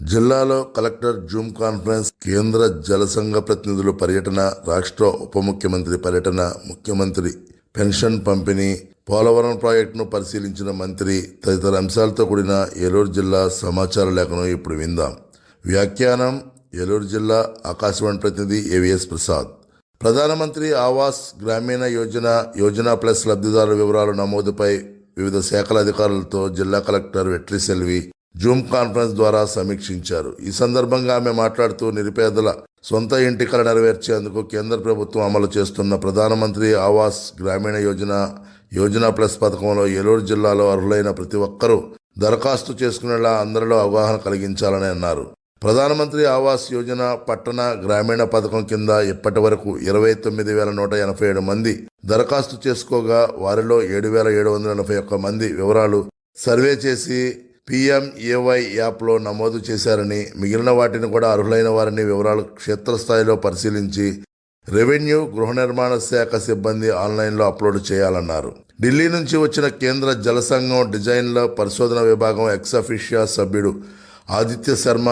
జిల్లాలో collector Zoom conference కేంద్ర జలసంఘ ప్రతినిధుల పర్యటన రాష్ట్ర ఉప ముఖ్యమంత్రి పర్యటన ముఖ్యమంత్రి పెన్షన్ పంపిణీ పోలవరం ప్రాజెక్టును పరిశీలించిన మంత్రి తదితర అంశాలతో కూడిన ఏలూరు జిల్లా సమాచార లేఖను ఇప్పుడు విందాం. వ్యాఖ్యానం ఏలూరు జిల్లా ఆకాశవాణి ప్రతినిధి ఏవిఎస్ ప్రసాద్. ప్రధానమంత్రి ఆవాస్ గ్రామీణ యోజన యోజన ప్లస్ లబ్ధిదారుల వివరాల నమోదుపై వివిధ శాఖల అధికారులతో జిల్లా collector Vetri Selvi zoom conference ద్వారా సమీక్షించారు. ఈ సందర్భంగా ఆమె మాట్లాడుతూ నిరుపేదల సొంత ఇంటి కళ నెరవేర్చేందుకు కేంద్ర ప్రభుత్వం అమలు చేస్తున్న ప్రధానమంత్రి ఆవాస్ గ్రామీణ యోజన యోజన ప్లస్ పథకంలో ఏలూరు జిల్లాలో అర్హులైన ప్రతి ఒక్కరూ దరఖాస్తు చేసుకునేలా అందరిలో అవగాహన కలిగించాలని అన్నారు. ప్రధానమంత్రి ఆవాస్ యోజన పట్టణ గ్రామీణ పథకం కింద ఇప్పటి వరకు ఇరవై తొమ్మిది వేల నూట ఎనభై ఏడు మంది దరఖాస్తు చేసుకోగా వారిలో ఏడు వేల ఏడు వందల ఎనభై ఒక్క మంది వివరాలు సర్వే చేసి పిఎంఏవై యాప్లో నమోదు చేశారని మిగిలిన వాటిని కూడా అర్హులైన వారిని వివరాలు క్షేత్రస్థాయిలో పరిశీలించి రెవెన్యూ గృహ నిర్మాణ శాఖ సిబ్బంది ఆన్లైన్లో అప్లోడ్ చేయాలన్నారు. ఢిల్లీ నుంచి వచ్చిన కేంద్ర జల సంఘం డిజైన్ల పరిశోధన విభాగం ఎక్సఫిషియా సభ్యుడు ఆదిత్య శర్మ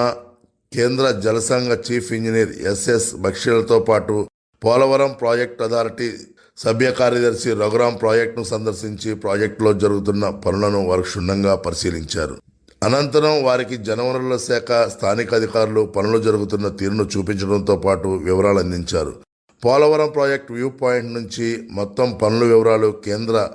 కేంద్ర జలసంఘ చీఫ్ ఇంజనీర్ ఎస్ఎస్ బక్షీలతో పాటు పోలవరం ప్రాజెక్ట్ అథారిటీ సభ్య కార్యదర్శి రఘురాం ప్రాజెక్టును సందర్శించి ప్రాజెక్టులో జరుగుతున్న పనులను వారు క్షుణ్ణంగా పరిశీలించారు. అనంతరం వారికి జనవనరుల శాఖ స్థానిక అధికారులు పనులు జరుగుతున్న తీరును చూపించడంతో పాటు వివరాలు అందించారు. పోలవరం ప్రాజెక్ట్ వ్యూ పాయింట్ నుంచి మొత్తం పనుల వివరాలు కేంద్ర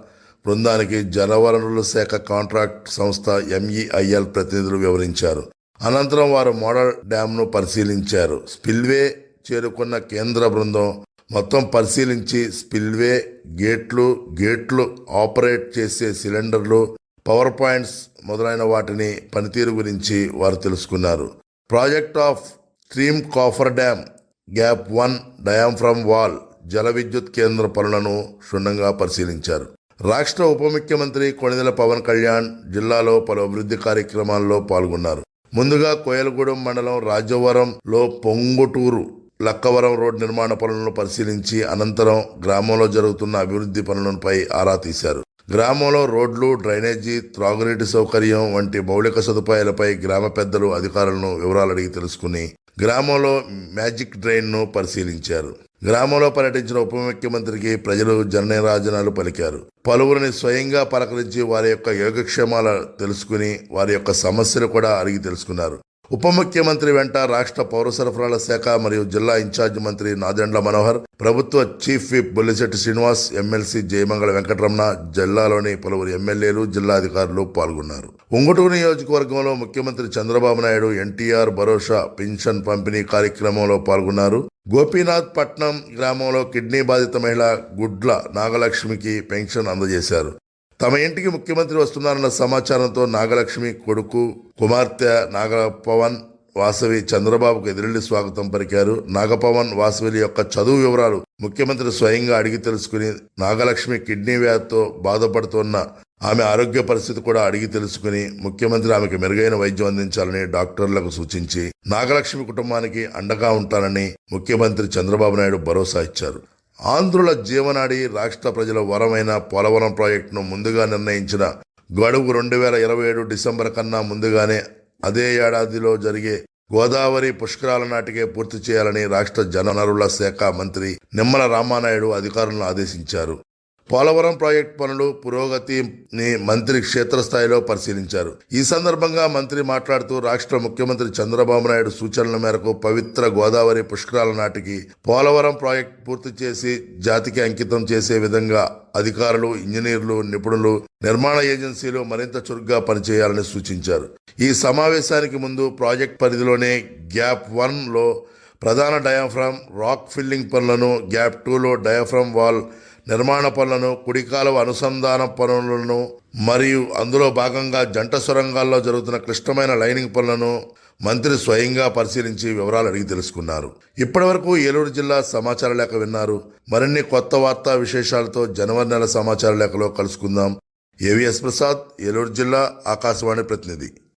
బృందానికి జలవనరుల శాఖ కాంట్రాక్ట్ సంస్థ ఎంఈఐఎల్ ప్రతినిధులు వివరించారు. అనంతరం వారు మోడల్ డ్యాంను పరిశీలించారు. స్పిల్వే చేరుకున్న కేంద్ర బృందం మొత్తం పరిశీలించి స్పిల్వే గేట్లు గేట్లు ఆపరేట్ చేసే సిలిండర్లు పవర్ పాయింట్స్ మొదలైన వాటిని పనితీరు గురించి వారు తెలుసుకున్నారు. Project upstream coffer dam gap one diaphragm wall జల విద్యుత్ కేంద్ర పనులను క్షుణ్ణంగా పరిశీలించారు. రాష్ట్ర ఉప ముఖ్యమంత్రి కొణిదెల పవన్ కళ్యాణ్ జిల్లాలో పలు అభివృద్ధి కార్యక్రమాల్లో పాల్గొన్నారు. ముందుగా కోయలగూడెం మండలం రాజవరంలో పొంగుటూరు లక్కవరం రోడ్ నిర్మాణ పనులను పరిశీలించి అనంతరం గ్రామంలో జరుగుతున్న అభివృద్ధి పనులపై ఆరా తీశారు. గ్రామంలో రోడ్లు డ్రైనేజీ త్రాగునీటి సౌకర్యం వంటి మౌలిక సదుపాయాలపై గ్రామ పెద్దలు అధికారులను వివరాలు అడిగి తెలుసుకుని గ్రామంలో మ్యాజిక్ డ్రైన్ను పరిశీలించారు. గ్రామంలో పర్యటించిన ఉప ముఖ్యమంత్రికి ప్రజలు జనరాజనాలు పలికారు. పలువురిని స్వయంగా పలకరించి వారి యొక్క యోగక్షేమాలు తెలుసుకుని వారి యొక్క సమస్యలు కూడా అడిగి తెలుసుకున్నారు. ఉప ముఖ్యమంత్రి వెంట రాష్ట్ర పౌర సరఫరాల శాఖ మరియు జిల్లా ఇన్ఛార్జ్ మంత్రి నాదెండ్ల మనోహర్ ప్రభుత్వ chief whip Bollisetty Srinivas MLC Jayamangala Venkataramana జిల్లాలోని పలువురు ఎమ్మెల్యేలు జిల్లాధికారులు పాల్గొన్నారు. ఉంగుటూరు నియోజకవర్గంలో ముఖ్యమంత్రి చంద్రబాబు నాయుడు ఎన్టీఆర్ భరోసా పెన్షన్ పంపిణీ కార్యక్రమంలో పాల్గొన్నారు. గోపీనాథ్ పట్నం గ్రామంలో కిడ్నీ బాధిత మహిళ గుడ్ల నాగలక్ష్మికి పెన్షన్ అందజేశారు. తమ ఇంటికి ముఖ్యమంత్రి వస్తున్నారన్న సమాచారంతో నాగలక్ష్మి కొడుకు కుమార్తె నాగపవన్ వాసవి చంద్రబాబుకు ఎదురెళ్ళి స్వాగతం పలికారు. నాగపవన్ వాసవి యొక్క చదువు వివరాలు ముఖ్యమంత్రి స్వయంగా అడిగి తెలుసుకుని నాగలక్ష్మి కిడ్నీ వ్యాధితో బాధపడుతున్న ఆమె ఆరోగ్య పరిస్థితి కూడా అడిగి తెలుసుకుని ముఖ్యమంత్రి ఆమెకు మెరుగైన వైద్యం అందించాలని డాక్టర్లకు సూచించి నాగలక్ష్మి కుటుంబానికి అండగా ఉంటానని ముఖ్యమంత్రి చంద్రబాబు నాయుడు భరోసా ఇచ్చారు. ఆంధ్రుల జీవనాడి రాష్ట్ర ప్రజల వరమైన పోలవరం ప్రాజెక్టును ముందుగా నిర్ణయించిన గడువు రెండు వేల ఇరవై ఏడు డిసెంబర్ కన్నా ముందుగానే అదే ఏడాదిలో జరిగే గోదావరి పుష్కరాల నాటికే పూర్తి చేయాలని రాష్ట్ర జనవనరుల శాఖ మంత్రి నిమ్మల రామానాయుడు అధికారులను ఆదేశించారు. పోలవరం ప్రాజెక్టు పనులు పురోగతిని మంత్రి క్షేత్రస్థాయిలో పరిశీలించారు. ఈ సందర్భంగా మంత్రి మాట్లాడుతూ రాష్ట్ర ముఖ్యమంత్రి చంద్రబాబు నాయుడు సూచనల మేరకు పవిత్ర గోదావరి పుష్కరాల నాటికి పోలవరం ప్రాజెక్టు పూర్తి చేసి జాతికి అంకితం చేసే విధంగా అధికారులు ఇంజనీర్లు నిపుణులు నిర్మాణ ఏజెన్సీలు మరింత చురుగ్గా పనిచేయాలని సూచించారు. ఈ సమావేశానికి ముందు ప్రాజెక్ట్ పరిధిలోనే గ్యాప్ వన్లో ప్రధాన డయాఫ్రామ్ రాక్ ఫిల్లింగ్ పనులను గ్యాప్ టూలో డయాఫ్రామ్ వాల్ నిర్మాణ పనులను కుడికాలువ అనుసంధాన పనులను మరియు అందులో భాగంగా జంట సొరంగాల్లో జరుగుతున్న క్లిష్టమైన లైనింగ్ పనులను మంత్రి స్వయంగా పరిశీలించి వివరాలు అడిగి తెలుసుకున్నారు. ఇప్పటివరకు ఏలూరు జిల్లా సమాచార లేఖ విన్నారు. మరిన్ని కొత్త వార్తా విశేషాలతో జనవరి నెల సమాచార లేఖలో కలుసుకుందాం. ఏవిఎస్ ప్రసాద్ ఏలూరు జిల్లా ఆకాశవాణి ప్రతినిధి.